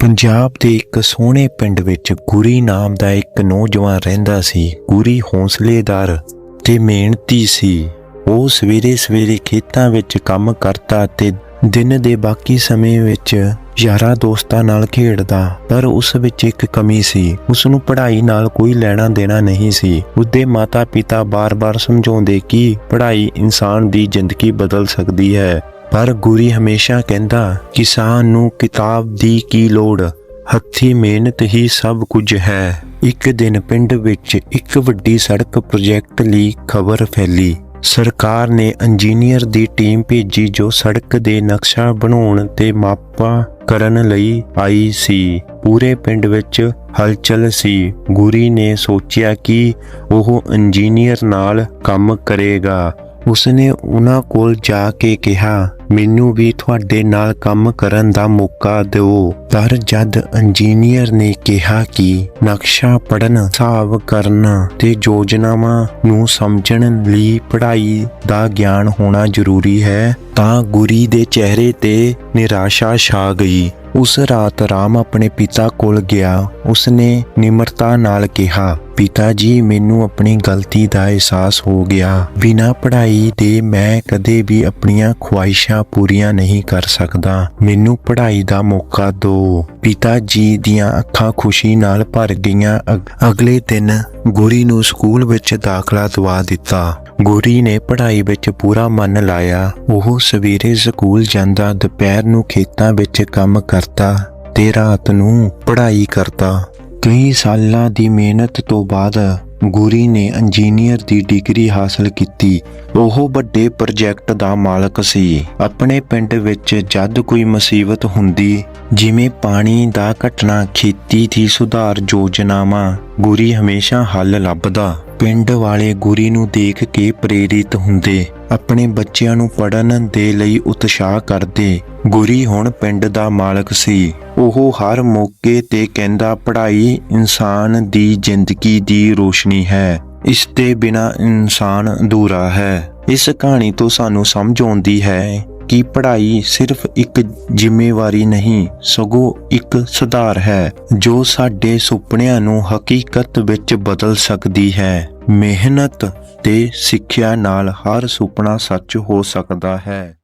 ਪੰਜਾਬ ਦੇ ਇੱਕ ਸੋਹਣੇ ਪਿੰਡ ਵਿੱਚ ਗੁਰੀ ਨਾਮ ਦਾ ਇੱਕ ਨੌਜਵਾਨ ਰਹਿੰਦਾ ਸੀ। ਗੁਰੀ ਹੌਸਲੇਦਾਰ ਤੇ ਮਿਹਨਤੀ ਸੀ। ਉਹ ਸਵੇਰੇ ਸਵੇਰੇ ਖੇਤਾਂ ਵਿੱਚ ਕੰਮ ਕਰਦਾ ਤੇ ਦਿਨ ਦੇ ਬਾਕੀ ਸਮੇਂ ਵਿੱਚ ਯਾਰਾਂ ਦੋਸਤਾਂ ਨਾਲ ਖੇਡਦਾ, ਪਰ ਉਸ ਵਿੱਚ ਇੱਕ ਕਮੀ ਸੀ। ਉਸ ਨੂੰ ਪੜ੍ਹਾਈ ਨਾਲ ਕੋਈ ਲੈਣਾ ਦੇਣਾ ਨਹੀਂ ਸੀ। ਉਸਦੇ ਮਾਤਾ-ਪਿਤਾ ਬਾਰ-ਬਾਰ ਸਮਝਾਉਂਦੇ ਕਿ ਪੜ੍ਹਾਈ ਇਨਸਾਨ ਦੀ ਜ਼ਿੰਦਗੀ ਬਦਲ ਸਕਦੀ ਹੈ। ਪਰ ਗੁਰੀ ਹਮੇਸ਼ਾ ਕਹਿੰਦਾ, ਕਿਸਾਨ ਨੂੰ ਕਿਤਾਬ ਦੀ ਕੀ ਲੋੜ? ਹੱਥੀ ਮਿਹਨਤ ਹੀ ਸਭ ਕੁਝ ਹੈ। ਇੱਕ ਦਿਨ ਪਿੰਡ ਵਿੱਚ ਇੱਕ ਵੱਡੀ ਸੜਕ ਪ੍ਰੋਜੈਕਟ ਲਈ ਖਬਰ ਫੈਲੀ। ਸਰਕਾਰ ਨੇ ਇੰਜੀਨੀਅਰ ਦੀ ਟੀਮ ਭੇਜੀ ਜੋ ਸੜਕ ਦੇ ਨਕਸ਼ਾ ਬਣਾਉਣ ਤੇ ਮਾਪਾ ਕਰਨ ਲਈ ਆਈ ਸੀ। ਪੂਰੇ ਪਿੰਡ ਵਿੱਚ ਹਲਚਲ ਸੀ। ਗੁਰੀ ਨੇ ਸੋਚਿਆ ਕਿ ਉਹ ਇੰਜੀਨੀਅਰ ਨਾਲ ਕੰਮ ਕਰੇਗਾ। ਉਸਨੇ ਉਹਨਾਂ ਕੋਲ ਜਾ ਕੇ ਕਿਹਾ ਮੈਨੂੰ ਵੀ ਤੁਹਾਡੇ ਨਾਲ ਕੰਮ ਕਰਨ ਦਾ ਮੌਕਾ ਦਿਓ। ਪਰ ਜਦ ਇੰਜੀਨੀਅਰ ਨੇ ਕਿਹਾ ਕਿ ਨਕਸ਼ਾ ਪੜਨ ਹਿਸਾਬ ਕਰਨਾ ਤੇ ਯੋਜਨਾਵਾਂ ਨੂੰ ਸਮਝਣ ਲਈ ਪੜ੍ਹਾਈ ਦਾ ਗਿਆਨ ਹੋਣਾ ਜ਼ਰੂਰੀ ਹੈ, ਤਾਂ ਗੁਰੀ ਦੇ ਚਿਹਰੇ ਤੇ ਨਿਰਾਸ਼ਾ ਛਾ ਗਈ। ਉਸ ਰਾਤ ਰਾਮ ਆਪਣੇ ਪਿਤਾ ਕੋਲ ਗਿਆ। ਉਸਨੇ ਨਿਮਰਤਾ ਨਾਲ ਕਿਹਾ ਪਿਤਾ ਜੀ, ਮੈਨੂੰ ਆਪਣੀ ਗਲਤੀ ਦਾ ਅਹਿਸਾਸ ਹੋ ਗਿਆ। ਬਿਨਾਂ ਪੜ੍ਹਾਈ ਦੇ ਮੈਂ ਕਦੇ ਵੀ ਆਪਣੀਆਂ ਖੁਆਇਸ਼ਾਂ ਪੂਰੀਆਂ ਨਹੀਂ ਕਰ ਸਕਦਾ। ਮੈਨੂੰ ਪੜ੍ਹਾਈ ਦਾ ਮੌਕਾ ਦਿਓ ਪਿਤਾ ਜੀ ਦੀਆਂ ਅੱਖਾਂ ਖੁਸ਼ੀ ਨਾਲ ਭਰ ਗਈਆਂ। ਅਗ- ਅਗਲੇ ਦਿਨ ਗੁਰੀ ਨੂੰ ਸਕੂਲ ਵਿੱਚ ਦਾਖਲਾ ਦਵਾ ਦਿੱਤਾ। ਗੁਰੀ ਨੇ ਪੜ੍ਹਾਈ ਵਿੱਚ ਪੂਰਾ ਮਨ ਲਾਇਆ। ਉਹ ਸਵੇਰੇ ਸਕੂਲ ਜਾਂਦਾ, ਦੁਪਹਿਰ ਨੂੰ ਖੇਤਾਂ ਵਿੱਚ ਕੰਮ ਕਰਦਾ ਤੇ ਰਾਤ ਨੂੰ ਪੜ੍ਹਾਈ ਕਰਦਾ। ਕਈ ਸਾਲਾਂ ਦੀ ਮਿਹਨਤ ਤੋਂ ਬਾਅਦ ਗੁਰੀ ਨੇ ਇੰਜੀਨੀਅਰ ਦੀ ਡਿਗਰੀ ਹਾਸਲ ਕੀਤੀ। ਉਹ ਵੱਡੇ ਪ੍ਰੋਜੈਕਟ ਦਾ ਮਾਲਕ ਸੀ। ਆਪਣੇ ਪਿੰਡ ਵਿੱਚ ਜਦ ਕੋਈ ਮੁਸੀਬਤ ਹੁੰਦੀ, ਜਿਵੇਂ ਪਾਣੀ ਦਾ ਘਟਨਾ ਖੇਤੀ ਦੀ ਸੁਧਾਰ ਯੋਜਨਾਵਾਂ, ਗੁਰੀ ਹਮੇਸ਼ਾ ਹੱਲ ਲੱਭਦਾ। ਪਿੰਡ ਵਾਲੇ ਗੁਰੀ ਨੂੰ ਦੇਖ ਕੇ ਪ੍ਰੇਰਿਤ ਹੁੰਦੇ, ਆਪਣੇ ਬੱਚਿਆਂ ਨੂੰ ਪੜਨ ਦੇ ਲਈ ਉਤਸ਼ਾਹ ਕਰਦੇ। ਗੁਰੀ ਹੁਣ ਪਿੰਡ ਦਾ ਮਾਲਕ ਸੀ। ਉਹ ਹਰ ਮੌਕੇ ਤੇ ਕਹਿੰਦਾ, ਪੜ੍ਹਾਈ ਇਨਸਾਨ ਦੀ ਜ਼ਿੰਦਗੀ ਦੀ ਰੋਸ਼ਨੀ ਹੈ। ਇਸ ਦੇ ਬਿਨਾ ਇਨਸਾਨ ਅਧੂਰਾ ਹੈ। ਇਸ ਕਹਾਣੀ ਤੋਂ ਸਾਨੂੰ ਸਮਝ ਆਉਂਦੀ ਹੈ ਕਿ ਪੜ੍ਹਾਈ ਸਿਰਫ ਇੱਕ ਜ਼ਿੰਮੇਵਾਰੀ ਨਹੀਂ, ਸਗੋਂ ਇੱਕ ਸੁਧਾਰ ਹੈ, ਜੋ ਸਾਡੇ ਸੁਪਨਿਆਂ ਨੂੰ ਹਕੀਕਤ ਵਿੱਚ ਬਦਲ ਸਕਦੀ ਹੈ। ਮਿਹਨਤ ਤੇ ਸਿੱਖਿਆ ਨਾਲ ਹਰ ਸੁਪਨਾ ਸੱਚ ਹੋ ਸਕਦਾ ਹੈ।